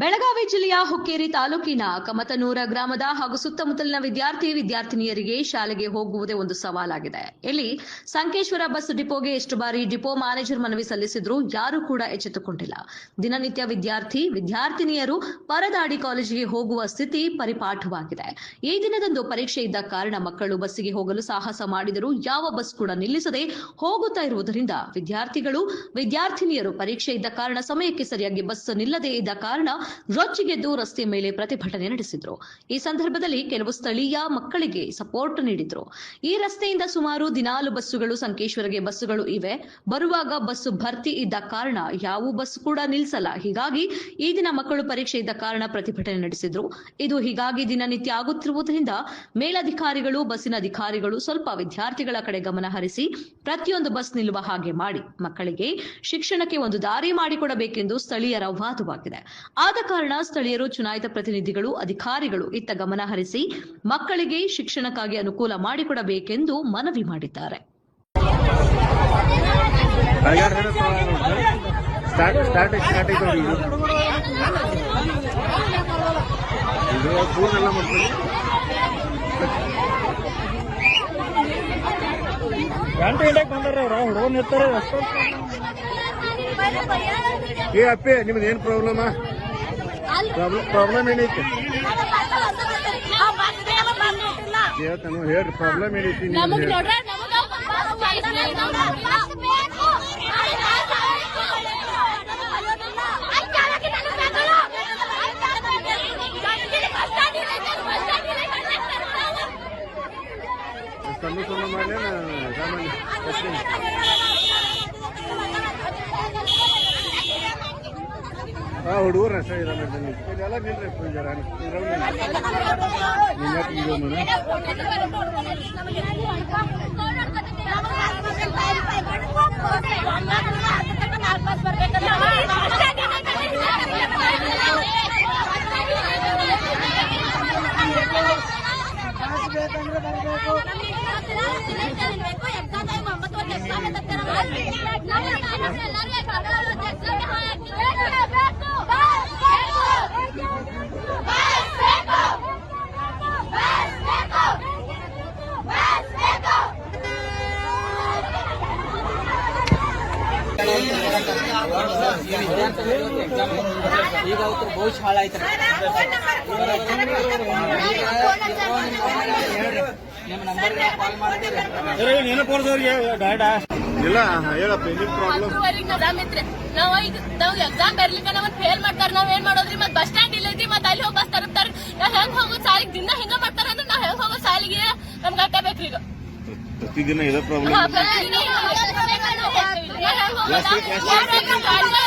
ಬೆಳಗಾವಿ ಜಿಲ್ಲೆಯ ಹುಕ್ಕೇರಿ ತಾಲೂಕಿನ ಕಮತನೂರ ಗ್ರಾಮದ ಹಾಗೂ ಸುತ್ತಮುತ್ತಲಿನ ವಿದ್ಯಾರ್ಥಿ ವಿದ್ಯಾರ್ಥಿನಿಯರಿಗೆ ಶಾಲೆಗೆ ಹೋಗುವುದೇ ಒಂದು ಸವಾಲಾಗಿದೆ. ಇಲ್ಲಿ ಸಂಕೇಶ್ವರ ಬಸ್ ಡಿಪೋಗೆ ಎಷ್ಟು ಬಾರಿ ಡಿಪೋ ಮ್ಯಾನೇಜರ್ ಮನವಿ ಸಲ್ಲಿಸಿದ್ರು ಯಾರೂ ಕೂಡ ಎಚ್ಚೆತ್ತುಕೊಂಡಿಲ್ಲ. ದಿನನಿತ್ಯ ವಿದ್ಯಾರ್ಥಿ, ವಿದ್ಯಾರ್ಥಿನಿಯರು ಪರದಾಡಿ ಕಾಲೇಜಿಗೆ ಹೋಗುವ ಸ್ಥಿತಿ ಪರಿಪಾಠವಾಗಿದೆ. ಈ ದಿನದಂದು ಪರೀಕ್ಷೆ ಇದ್ದ ಕಾರಣ ಮಕ್ಕಳು ಬಸ್ಸಿಗೆ ಹೋಗಲು ಸಾಹಸ ಮಾಡಿದರೂ ಯಾವ ಬಸ್ ಕೂಡ ನಿಲ್ಲಿಸದೆ ಹೋಗುತ್ತಾ ಇರುವುದರಿಂದ ವಿದ್ಯಾರ್ಥಿಗಳು, ವಿದ್ಯಾರ್ಥಿನಿಯರು ಪರೀಕ್ಷೆ ಇದ್ದ ಕಾರಣ ಸಮಯಕ್ಕೆ ಸರಿಯಾಗಿ ಬಸ್ ನಿಲ್ಲದೇ ಇದ್ದ ಕಾರಣ ರೊಚ್ಚಿಗೆದ್ದು ರಸ್ತೆ ಮೇಲೆ ಪ್ರತಿಭಟನೆ ನಡೆಸಿದ್ರು. ಈ ಸಂದರ್ಭದಲ್ಲಿ ಕೆಲವು ಸ್ಥಳೀಯ ಮಕ್ಕಳಿಗೆ ಸಪೋರ್ಟ್ ನೀಡಿದ್ರು. ಈ ರಸ್ತೆಯಿಂದ ಸುಮಾರು ದಿನಾಲು ಬಸ್ಸುಗಳು, ಸಂಕೇಶ್ವರಗೆ ಬಸ್ಸುಗಳು ಇವೆ. ಬರುವಾಗ ಬಸ್ಸು ಭರ್ತಿ ಇದ್ದ ಕಾರಣ ಯಾವ ಬಸ್ ಕೂಡ ನಿಲ್ಲಿಸಲ್ಲ ಹೀಗಾಗಿ ಈ ದಿನ ಮಕ್ಕಳು ಪರೀಕ್ಷೆ ಇದ್ದ ಕಾರಣ ಪ್ರತಿಭಟನೆ ನಡೆಸಿದ್ರು. ಇದು ಹೀಗಾಗಿ ದಿನನಿತ್ಯ ಆಗುತ್ತಿರುವುದರಿಂದ ಮೇಲಧಿಕಾರಿಗಳು, ಬಸ್ಸಿನ ಅಧಿಕಾರಿಗಳು ಸ್ವಲ್ಪ ವಿದ್ಯಾರ್ಥಿಗಳ ಕಡೆ ಗಮನ ಹರಿಸಿ ಪ್ರತಿಯೊಂದು ಬಸ್ ನಿಲ್ಲುವ ಹಾಗೆ ಮಾಡಿ ಮಕ್ಕಳಿಗೆ ಶಿಕ್ಷಣಕ್ಕೆ ಒಂದು ದಾರಿ ಮಾಡಿಕೊಡಬೇಕೆಂದು ಸ್ಥಳೀಯರ ವಾದವಾಗಿದೆ. ಆದ ಕಾರಣ ಸ್ಥಳೀಯರು ಚುನಾಯಿತ ಪ್ರತಿನಿಧಿಗಳು ಅಧಿಕಾರಿಗಳು ಇತ್ತ ಗಮನ ಹರಿಸಿ ಮಕ್ಕಳಿಗೆ ಶಿಕ್ಷಣಕ್ಕಾಗಿ ಅನುಕೂಲ ಮಾಡಿಕೊಡಬೇಕೆಂದು ಮನವಿ ಮಾಡಿದ್ದಾರೆ ಗಂಟೆ ಇಡಕ್ ಬಂದಾರ ಅವ್ರ ಹುಡುಗನ್ ಇರ್ತಾರೆ ಏ ಅಪ್ಪೆ ನಿಮ್ದು ಏನ್ ಪ್ರಾಬ್ಲಮ್ ಪ್ರಾಬ್ಲಮ್ ಪ್ರಾಬ್ಲಮ್ ಏನೈತಿ ಹೇಳ್ತಾನು ಹೇಳ್ರಿ ಪ್ರಾಬ್ಲಮ್ ಏನೈತಿ ನೀವು ನಮಗ್ ಹೇಳ್ರಿ. ನೋಡ್ರ ಸಣ್ಣ ಸಣ್ಣ ಮಾಡಿ ಸಾಮಾನ್ಯ ಆ ಹುಡುಗರು ಅಷ್ಟೇ ಇದಾರೆ ಬನ್ನಿ ಇದೆಲ್ಲ ನಿಲ್ರಿ ಜರ ಈಗ ಅವ್ರ ಭವಿಷ್ಯ ಹಾಳಾಯ್ತಾರೆ ನಿಮ್ಮ ನಂಬರ್ ಕಾಲ್ ಮಾಡ್ತೀರಿ ನೆನಪು ಕೊಡ್ದವ್ರಿಗೆ ಡಾಡ ಇಲ್ಲ ಹೇಳಪ್ಪ ನಾವ್ ಈಗ ನಾವ್ ಎಕ್ಸಾಮ್ ಬರ್ಲಿಕ್ಕೆ ನಾವ್ ಫೇಲ್ ಮಾಡ್ತಾರ ನಾವ್ ಏನ್ ಮಾಡೋದ್ರಿ ಮತ್ ಬಸ್ ಸ್ಟ್ಯಾಂಡ್ ಇಲ್ಲೈತಿ ಮತ್ ಅಲ್ಲಿ ಹೋಗಿ ಬಸ್ ತರುತ್ತಾರ ನಾವ್ ಹೆಂಗ್ ಹೋಗೋದ್ ಸಾಲಿಗೆ ದಿನ ಹಿಂಗ ಮಾಡ್ತಾರ ಅಂದ್ರೆ ನಾವ್ ಹೆಂಗ್ ಹೋಗೋದ್ ಸಾಲಿಗೆ ನಮ್ಗೆ ಅಟ್ಟ ಬೇಕ್ರಿ ಈಗ ಪ್ರತಿದಿನ ಇದೇ ಪ್ರಾಬ್ಲಮ್ Ya,